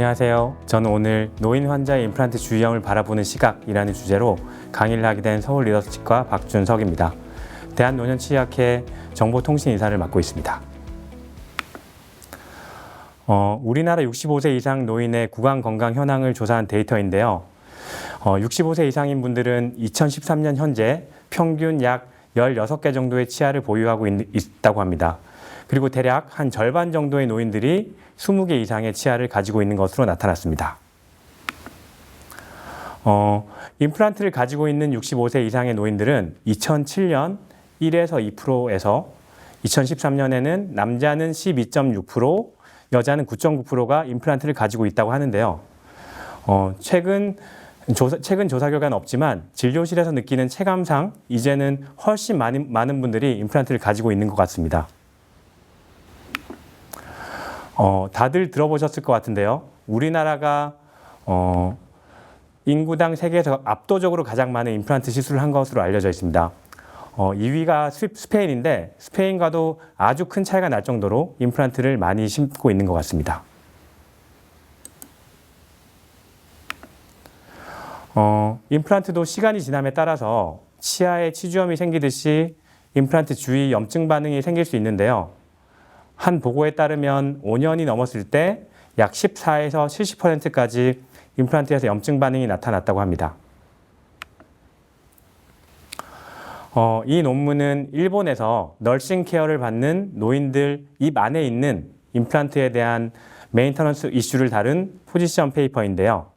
안녕하세요. 저는 오늘 노인 환자의 임플란트 주의염을 바라보는 시각이라는 주제로 강의를 하게 된 서울 리더스치과 박준석입니다. 대한노년치의학회 정보통신이사를 맡고 있습니다. 어, 우리나라 65세 이상 노인의 구강 건강 현황을 조사한 데이터인데요. 어, 65세 이상인 분들은 2013년 현재 평균 약 16개 정도의 치아를 보유하고 있, 있다고 합니다. 그리고 대략 한 절반 정도의 노인들이 20개 이상의 치아를 가지고 있는 것으로 나타났습니다. 어, 임플란트를 가지고 있는 65세 이상의 노인들은 2007년 1에서 2%에서 2013년에는 남자는 12.6%, 여자는 9.9%가 임플란트를 가지고 있다고 하는데요. 어, 최근 조사, 최근 조사 결과는 없지만 진료실에서 느끼는 체감상 이제는 훨씬 많은, 많은 분들이 임플란트를 가지고 있는 것 같습니다. 어, 다들 들어보셨을 것 같은데요. 우리나라가 어, 인구당 세계에서 압도적으로 가장 많은 임플란트 시술을 한 것으로 알려져 있습니다. 어, 2위가 스페인인데 스페인과도 아주 큰 차이가 날 정도로 임플란트를 많이 심고 있는 것 같습니다. 어, 임플란트도 시간이 지남에 따라서 치아에 치주염이 생기듯이 임플란트 주위 염증 반응이 생길 수 있는데요. 한 보고에 따르면 5년이 넘었을 때 약 14에서 70%까지 임플란트에서 염증 반응이 나타났다고 합니다. 어, 이 논문은 일본에서 널싱 케어를 받는 노인들 입 안에 있는 임플란트에 대한 메인터넌스 이슈를 다룬 포지션 페이퍼인데요.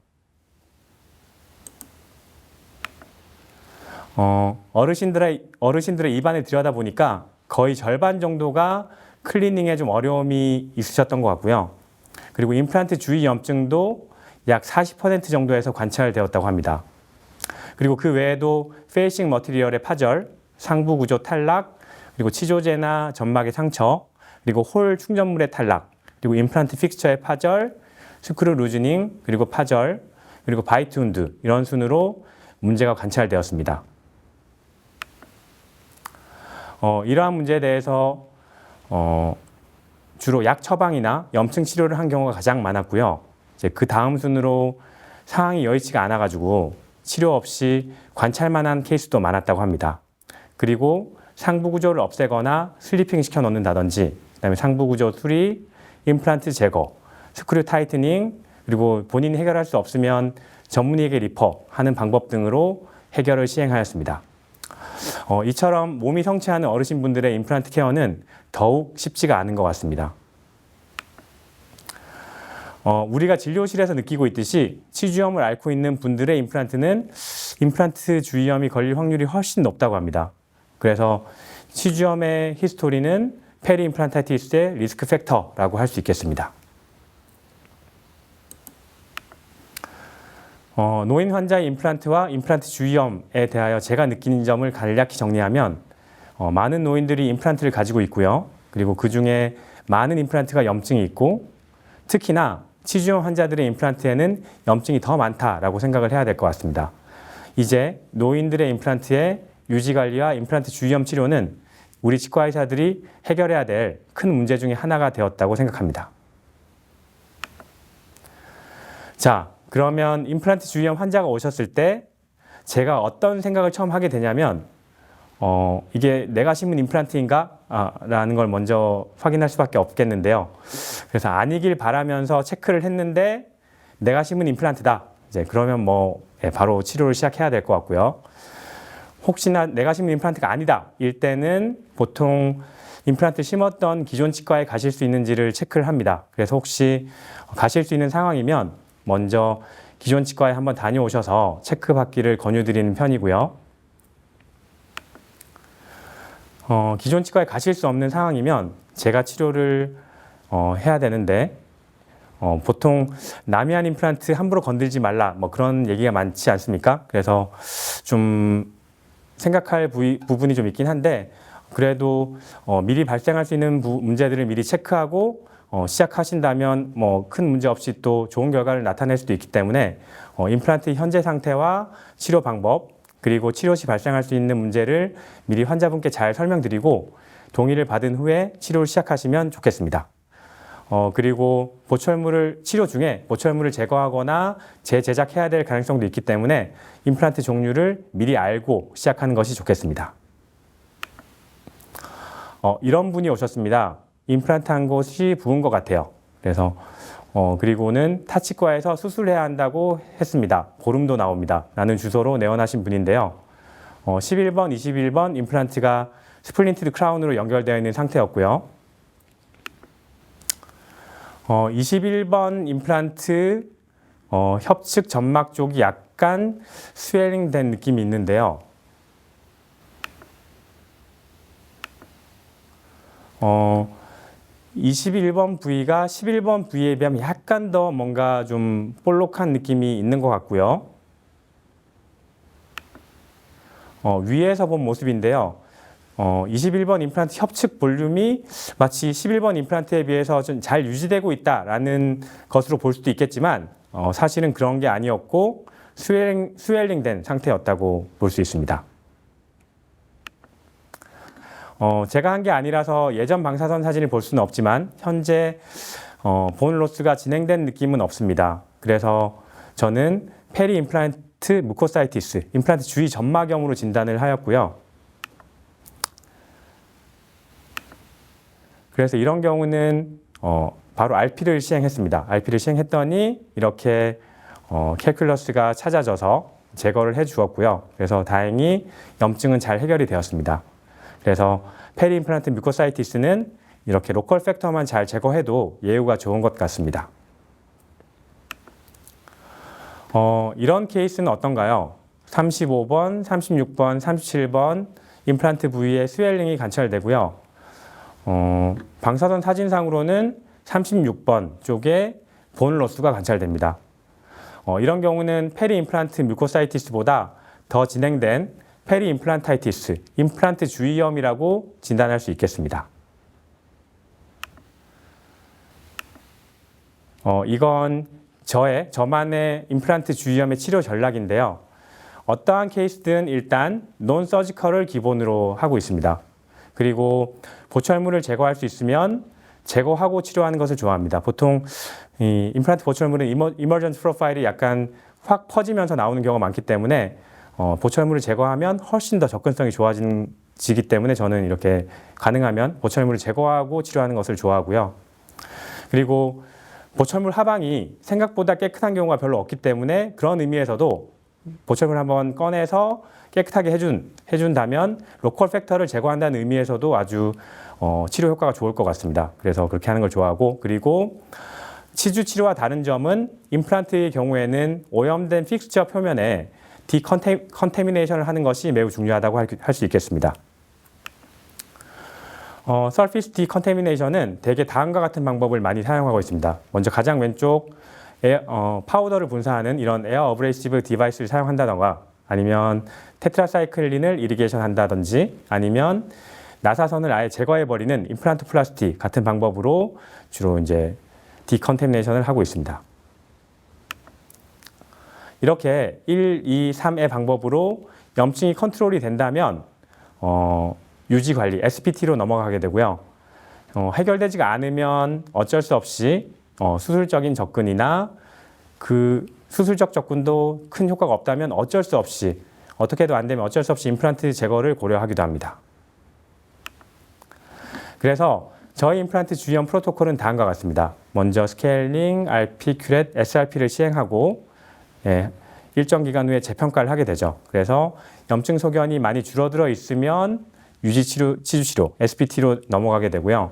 어, 어르신들의, 어르신들의 입안을 들여다보니까 거의 절반 정도가 클리닝에 좀 어려움이 있으셨던 것 같고요. 그리고 임플란트 주위 염증도 약 40% 정도에서 관찰되었다고 합니다. 그리고 그 외에도 페이싱 머티리얼의 파절, 상부 구조 탈락, 그리고 치조제나 점막의 상처, 그리고 홀 충전물의 탈락, 그리고 임플란트 픽스처의 파절, 스크류 루즈닝, 그리고 파절, 그리고 바이트 운드 이런 순으로 문제가 관찰되었습니다. 어, 이러한 문제에 대해서 어, 주로 약 처방이나 염증 치료를 한 경우가 가장 많았고요. 이제 그 다음 순으로 상황이 여의치가 않아가지고 치료 없이 관찰만한 케이스도 많았다고 합니다. 그리고 상부 구조를 없애거나 슬리핑 시켜 놓는다든지, 그다음에 상부 구조 수리, 임플란트 제거, 스크류 타이트닝, 그리고 본인이 해결할 수 없으면 전문의에게 리퍼 하는 방법 등으로 해결을 시행하였습니다. 어, 이처럼 몸이 성취하는 어르신분들의 임플란트 케어는 더욱 쉽지가 않은 것 같습니다. 어, 우리가 진료실에서 느끼고 있듯이 치주염을 앓고 있는 분들의 임플란트는 임플란트 주위염이 걸릴 확률이 훨씬 높다고 합니다. 그래서 치주염의 히스토리는 페리 임플란타이티스의 리스크 팩터라고 할 수 있겠습니다. 어, 노인 환자의 임플란트와 임플란트 주위염에 대하여 제가 느끼는 점을 간략히 정리하면 어, 많은 노인들이 임플란트를 가지고 있고요. 그리고 그 중에 많은 임플란트가 염증이 있고 특히나 치주염 환자들의 임플란트에는 염증이 더 많다라고 생각을 해야 될 것 같습니다. 이제 노인들의 임플란트의 유지 관리와 임플란트 주위염 치료는 우리 치과 의사들이 해결해야 될 큰 문제 중에 하나가 되었다고 생각합니다. 자, 그러면 임플란트 주위염 환자가 오셨을 때 제가 어떤 생각을 처음 하게 되냐면 어, 이게 내가 심은 임플란트인가? 아, 라는 걸 먼저 확인할 수밖에 없겠는데요. 그래서 아니길 바라면서 체크를 했는데 내가 심은 임플란트다. 이제 그러면 뭐 예, 바로 치료를 시작해야 될 것 같고요. 혹시나 내가 심은 임플란트가 아니다. 일 때는 보통 임플란트 심었던 기존 치과에 가실 수 있는지를 체크를 합니다. 그래서 혹시 가실 수 있는 상황이면 먼저 기존 치과에 한번 다녀오셔서 체크 받기를 권유드리는 편이고요. 어, 기존 치과에 가실 수 없는 상황이면 제가 치료를 어, 해야 되는데 어, 보통 남이 한 임플란트 함부로 건들지 말라 뭐 그런 얘기가 많지 않습니까? 그래서 좀 생각할 부위, 부분이 좀 있긴 한데 그래도 어, 미리 발생할 수 있는 부, 문제들을 미리 체크하고 어, 시작하신다면 뭐 큰 문제 없이 또 좋은 결과를 나타낼 수도 있기 때문에 어, 임플란트 현재 상태와 치료 방법 그리고 치료 시 발생할 수 있는 문제를 미리 환자분께 잘 설명드리고 동의를 받은 후에 치료를 시작하시면 좋겠습니다. 어, 그리고 보철물을 치료 중에 보철물을 제거하거나 재제작해야 될 가능성도 있기 때문에 임플란트 종류를 미리 알고 시작하는 것이 좋겠습니다. 어, 이런 분이 오셨습니다. 임플란트 한 곳이 부은 것 같아요. 그래서 어, 그리고는 타치과에서 수술해야 한다고 했습니다. 고름도 나옵니다. 라는 주소로 내원하신 분인데요. 어, 11번, 21번 임플란트가 스플린티드 크라운으로 연결되어 있는 상태였고요. 어, 21번 임플란트 어, 협측 점막 쪽이 약간 스웰링 된 느낌이 있는데요. 어, 21번 부위가 11번 부위에 비하면 약간 더 뭔가 좀 볼록한 느낌이 있는 것 같고요. 어, 위에서 본 모습인데요. 어, 21번 임플란트 협측 볼륨이 마치 11번 임플란트에 비해서 좀 잘 유지되고 있다라는 것으로 볼 수도 있겠지만 어, 사실은 그런 게 아니었고 스웰링, 스웰링된 상태였다고 볼 수 있습니다. 어, 제가 한 게 아니라서 예전 방사선 사진을 볼 수는 없지만 현재 어, 본 로스가 진행된 느낌은 없습니다. 그래서 저는 페리 임플란트 무코사이티스, 임플란트 주위 점막염으로 진단을 하였고요. 그래서 이런 경우는 어, 바로 RP를 시행했습니다. RP를 시행했더니 이렇게 어, 캘큘러스가 찾아져서 제거를 해 주었고요. 그래서 다행히 염증은 잘 해결이 되었습니다. 그래서 페리 임플란트 뮤코사이티스는 이렇게 로컬 팩터만 잘 제거해도 예후가 좋은 것 같습니다. 어, 이런 케이스는 어떤가요? 35번, 36번, 37번 임플란트 부위에 스웰링이 관찰되고요. 어, 방사선 사진상으로는 36번 쪽에 본 로스가 관찰됩니다. 어, 이런 경우는 페리 임플란트 뮤코사이티스보다 더 진행된 페리 임플란타이티스, 임플란트 주위염이라고 진단할 수 있겠습니다. 어, 이건 저의 저만의 임플란트 주위염의 치료 전략인데요. 어떠한 케이스든 일단 논 서지컬을 기본으로 하고 있습니다. 그리고 보철물을 제거할 수 있으면 제거하고 치료하는 것을 좋아합니다. 보통 이 임플란트 보철물은 이머, 이머전스 프로파일이 약간 확 퍼지면서 나오는 경우가 많기 때문에 어, 보철물을 제거하면 훨씬 더 접근성이 좋아지기 때문에 저는 이렇게 가능하면 보철물을 제거하고 치료하는 것을 좋아하고요. 그리고 보철물 하방이 생각보다 깨끗한 경우가 별로 없기 때문에 그런 의미에서도 보철물 한번 꺼내서 깨끗하게 해준, 해준다면 로컬 팩터를 제거한다는 의미에서도 아주 어, 치료 효과가 좋을 것 같습니다. 그래서 그렇게 하는 걸 좋아하고 그리고 치주 치료와 다른 점은 임플란트의 경우에는 오염된 픽스처 표면에 디컨테미네이션을 하는 것이 매우 중요하다고 할 수 있겠습니다. 어, 서피스 디컨테미네이션은 대개 다음과 같은 방법을 많이 사용하고 있습니다. 먼저 가장 왼쪽 에어, 어, 파우더를 분사하는 이런 에어 어브레이시브 디바이스를 사용한다던가 아니면 테트라사이클린을 이리게이션 한다든지 아니면 나사선을 아예 제거해 버리는 임플란트 플라스틱 같은 방법으로 주로 이제 디컨테미네이션을 하고 있습니다. 이렇게 1, 2, 3의 방법으로 염증이 컨트롤이 된다면 어, 유지 관리 SPT로 넘어가게 되고요. 어, 해결되지가 않으면 어쩔 수 없이 어, 수술적인 접근이나 그 수술적 접근도 큰 효과가 없다면 어쩔 수 없이 어떻게도 안 되면 어쩔 수 없이 임플란트 제거를 고려하기도 합니다. 그래서 저희 임플란트 주의염 프로토콜은 다음과 같습니다. 먼저 스케일링, RP, 큐렛, SRP를 시행하고 예, 일정 기간 후에 재평가를 하게 되죠. 그래서 염증 소견이 많이 줄어들어 있으면 유지 치료, 치주 치료, SPT로 넘어가게 되고요.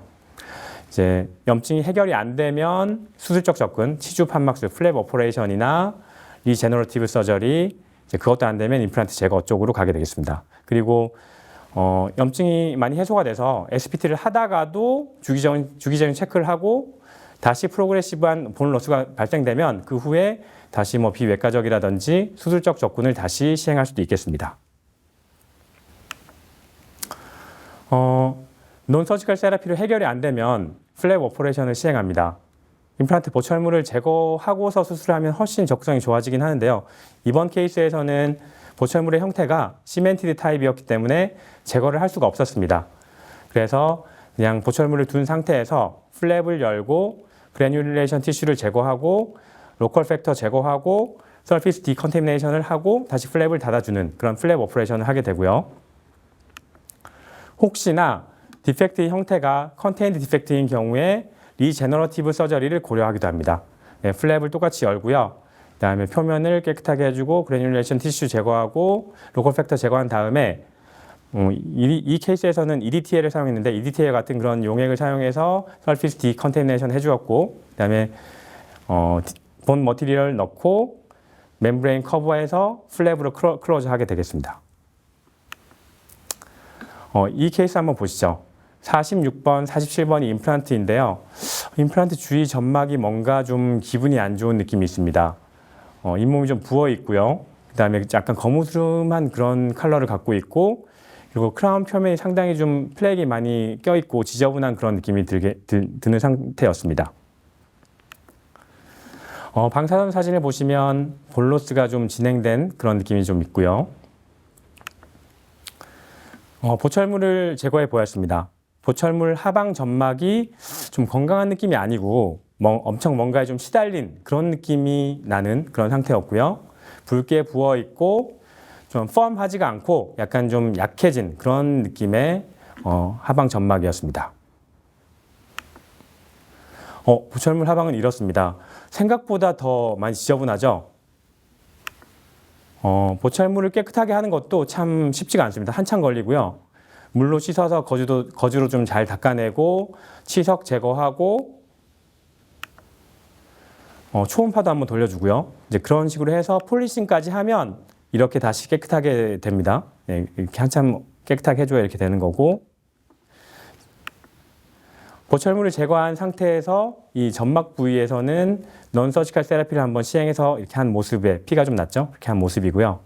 이제 염증이 해결이 안 되면 수술적 접근, 치주 판막술, 플랩 오퍼레이션이나 리제너러티브 서저리, 그것도 안 되면 임플란트 제거 쪽으로 가게 되겠습니다. 그리고 어, 염증이 많이 해소가 돼서 SPT를 하다가도 주기적인, 주기적인 체크를 하고 다시 프로그레시브한 본 로스가 발생되면 그 후에 다시 뭐 비외과적이라든지 수술적 접근을 다시 시행할 수도 있겠습니다. 어, 논서지컬 세라피로 해결이 안 되면 플랩 오퍼레이션을 시행합니다. 임플란트 보철물을 제거하고서 수술하면 훨씬 적성이 좋아지긴 하는데요. 이번 케이스에서는 보철물의 형태가 시멘티드 타입이었기 때문에 제거를 할 수가 없었습니다. 그래서 그냥 보철물을 둔 상태에서 플랩을 열고 그래뉴레이션 티슈를 제거하고 로컬 팩터 제거하고 서피스 디컨테미네이션을 하고 다시 플랩을 닫아주는 그런 플랩 오퍼레이션을 하게 되고요. 혹시나 디펙트의 형태가 컨테인드 디펙트인 경우에 리제너러티브 서저리를 고려하기도 합니다. 네, 플랩을 똑같이 열고요. 그다음에 표면을 깨끗하게 해주고 그래뉴레이션 티슈 제거하고 로컬 팩터 제거한 다음에 음, 이, 이 케이스에서는 EDTA를 사용했는데 EDTA 같은 그런 용액을 사용해서 서피스 디컨테미네이션 해주었고 그다음에 어, 디- 본 머티리얼 넣고 멤브레인 커버해서 플랩으로 클로, 클로즈 하게 되겠습니다. 어, 이 케이스 한번 보시죠. 46번, 47번이 임플란트인데요. 임플란트 주위 점막이 뭔가 좀 기분이 안 좋은 느낌이 있습니다. 어, 잇몸이 좀 부어 있고요. 그 다음에 약간 거무스름한 그런 컬러를 갖고 있고 그리고 크라운 표면이 상당히 좀 플렉이 많이 껴 있고 지저분한 그런 느낌이 들게 드, 드는 상태였습니다. 어, 방사선 사진을 보시면 볼로스가 좀 진행된 그런 느낌이 좀 있고요. 어, 보철물을 제거해 보았습니다. 보철물 하방 점막이 좀 건강한 느낌이 아니고 뭐, 엄청 뭔가에 좀 시달린 그런 느낌이 나는 그런 상태였고요. 붉게 부어 있고 좀 펌하지가 않고 약간 좀 약해진 그런 느낌의 어, 하방 점막이었습니다. 어, 보철물 하방은 이렇습니다. 생각보다 더 많이 지저분하죠? 어, 보철물을 깨끗하게 하는 것도 참 쉽지가 않습니다. 한참 걸리고요. 물로 씻어서 거주도, 거주로 좀 잘 닦아내고 치석 제거하고 어, 초음파도 한번 돌려주고요. 이제 그런 식으로 해서 폴리싱까지 하면 이렇게 다시 깨끗하게 됩니다. 예, 이렇게 한참 깨끗하게 해줘야 이렇게 되는 거고 보철물을 제거한 상태에서 이 점막 부위에서는 넌 서지컬 세라피를 한번 시행해서 이렇게 한 모습에 피가 좀 났죠? 이렇게 한 모습이고요.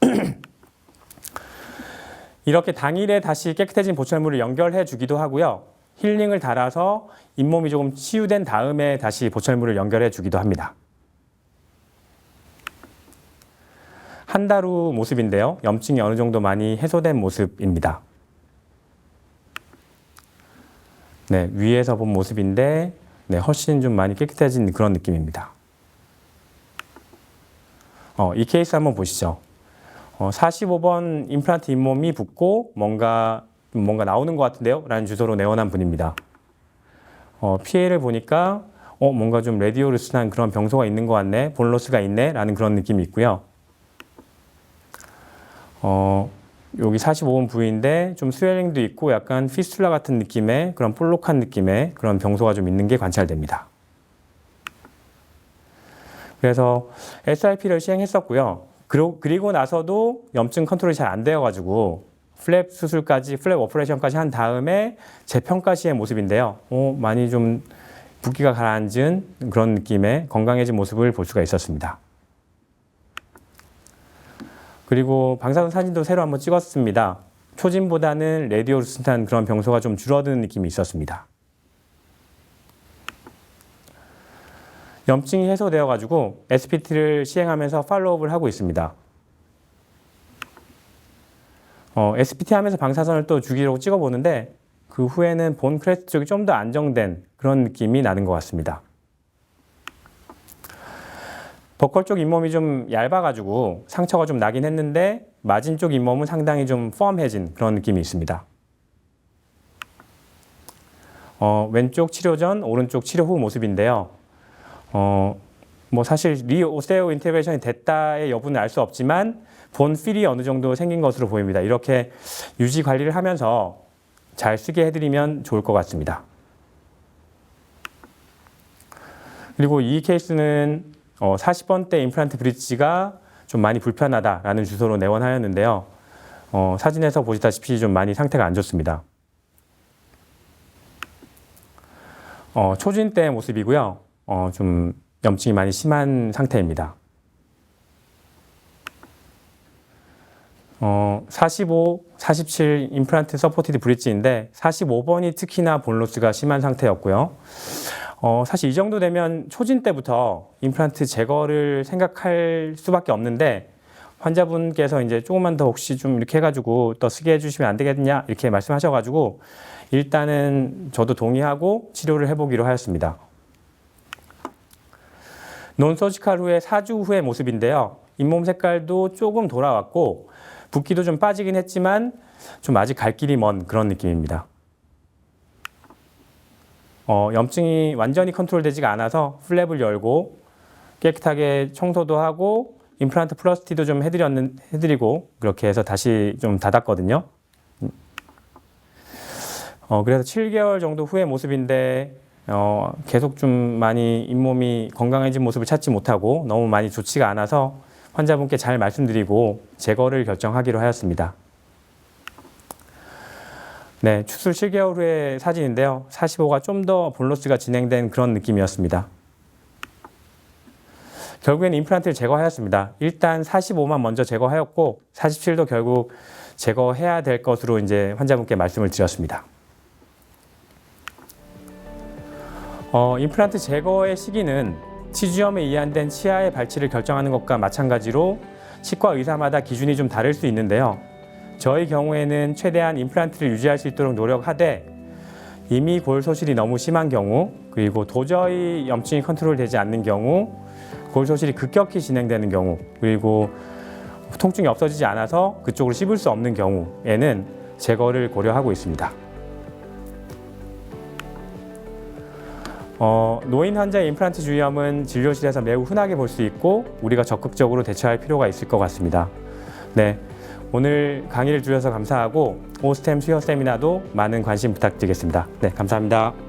이렇게 당일에 다시 깨끗해진 보철물을 연결해 주기도 하고요. 힐링을 달아서 잇몸이 조금 치유된 다음에 다시 보철물을 연결해 주기도 합니다. 한 달 후 모습인데요. 염증이 어느 정도 많이 해소된 모습입니다. 네, 위에서 본 모습인데 네, 훨씬 좀 많이 깨끗해진 그런 느낌입니다. 어, 이 케이스 한번 보시죠. 어, 45번 임플란트 잇몸이 붓고 뭔가 뭔가 나오는 것 같은데요? 라는 주소로 내원한 분입니다. 어, 피해를 보니까 어, 뭔가 좀 레디오루스한 그런 병소가 있는 것 같네, 볼로스가 있네, 라는 그런 느낌이 있고요. 어, 여기 45번 부위인데 좀 스웨링도 있고 약간 피스툴라 같은 느낌의 그런 볼록한 느낌의 그런 병소가 좀 있는 게 관찰됩니다. 그래서 SIP를 시행했었고요. 그리고 나서도 염증 컨트롤이 잘 안 되어가지고 플랩 수술까지, 플랩 오퍼레이션까지 한 다음에 재평가 시의 모습인데요. 어, 많이 좀 붓기가 가라앉은 그런 느낌의 건강해진 모습을 볼 수가 있었습니다. 그리고 방사선 사진도 새로 한번 찍었습니다. 초진보다는 레디오 루스탄 그런 병소가 좀 줄어드는 느낌이 있었습니다. 염증이 해소되어 가지고 SPT를 시행하면서 팔로우업을 하고 있습니다. 어, SPT 하면서 방사선을 또 주기로 찍어 보는데 그 후에는 본 크레스트 쪽이 좀 더 안정된 그런 느낌이 나는 것 같습니다. 버컬 쪽 잇몸이 좀 얇아가지고 상처가 좀 나긴 했는데 마진 쪽 잇몸은 상당히 좀 펌해진 그런 느낌이 있습니다. 어, 왼쪽 치료 전, 오른쪽 치료 후 모습인데요. 어, 뭐 사실 리오세오 인테그레이션이 됐다의 여부는 알 수 없지만 본 필이 어느 정도 생긴 것으로 보입니다. 이렇게 유지 관리를 하면서 잘 쓰게 해드리면 좋을 것 같습니다. 그리고 이 케이스는 어, 40번대 임플란트 브릿지가 좀 많이 불편하다라는 주소로 내원하였는데요. 어, 사진에서 보시다시피 좀 많이 상태가 안 좋습니다. 어, 초진 때 모습이고요. 어, 좀 염증이 많이 심한 상태입니다. 어, 45, 47 임플란트 서포티드 브릿지인데 45번이 특히나 본로스가 심한 상태였고요. 어, 사실 이 정도 되면 초진 때부터 임플란트 제거를 생각할 수밖에 없는데 환자분께서 이제 조금만 더 혹시 좀 이렇게 해가지고 더 쓰게 해주시면 안 되겠냐 이렇게 말씀하셔가지고 일단은 저도 동의하고 치료를 해보기로 하였습니다. 논서지칼 후에 4주 후의 모습인데요. 잇몸 색깔도 조금 돌아왔고 붓기도 좀 빠지긴 했지만 좀 아직 갈 길이 먼 그런 느낌입니다. 어, 염증이 완전히 컨트롤되지가 않아서 플랩을 열고 깨끗하게 청소도 하고 임플란트 플러스티도 좀 해드렸는, 해드리고 그렇게 해서 다시 좀 닫았거든요. 어, 그래서 7개월 정도 후의 모습인데 어, 계속 좀 많이 잇몸이 건강해진 모습을 찾지 못하고 너무 많이 좋지가 않아서 환자분께 잘 말씀드리고 제거를 결정하기로 하였습니다. 네, 추술 7개월 후의 사진인데요. 45가 좀 더 볼로스가 진행된 그런 느낌이었습니다. 결국에는 임플란트를 제거하였습니다. 일단 45만 먼저 제거하였고 47도 결국 제거해야 될 것으로 이제 환자분께 말씀을 드렸습니다. 어, 임플란트 제거의 시기는 치주염에 이완된 치아의 발치를 결정하는 것과 마찬가지로 치과 의사마다 기준이 좀 다를 수 있는데요. 저희 경우에는 최대한 임플란트를 유지할 수 있도록 노력하되 이미 골 소실이 너무 심한 경우 그리고 도저히 염증이 컨트롤되지 않는 경우 골 소실이 급격히 진행되는 경우 그리고 통증이 없어지지 않아서 그쪽으로 씹을 수 없는 경우에는 제거를 고려하고 있습니다. 어, 노인 환자의 임플란트 주위염은 진료실에서 매우 흔하게 볼 수 있고 우리가 적극적으로 대처할 필요가 있을 것 같습니다. 네, 오늘 강의를 주셔서 감사하고 오스템 수요 세미나도 많은 관심 부탁드리겠습니다. 네, 감사합니다.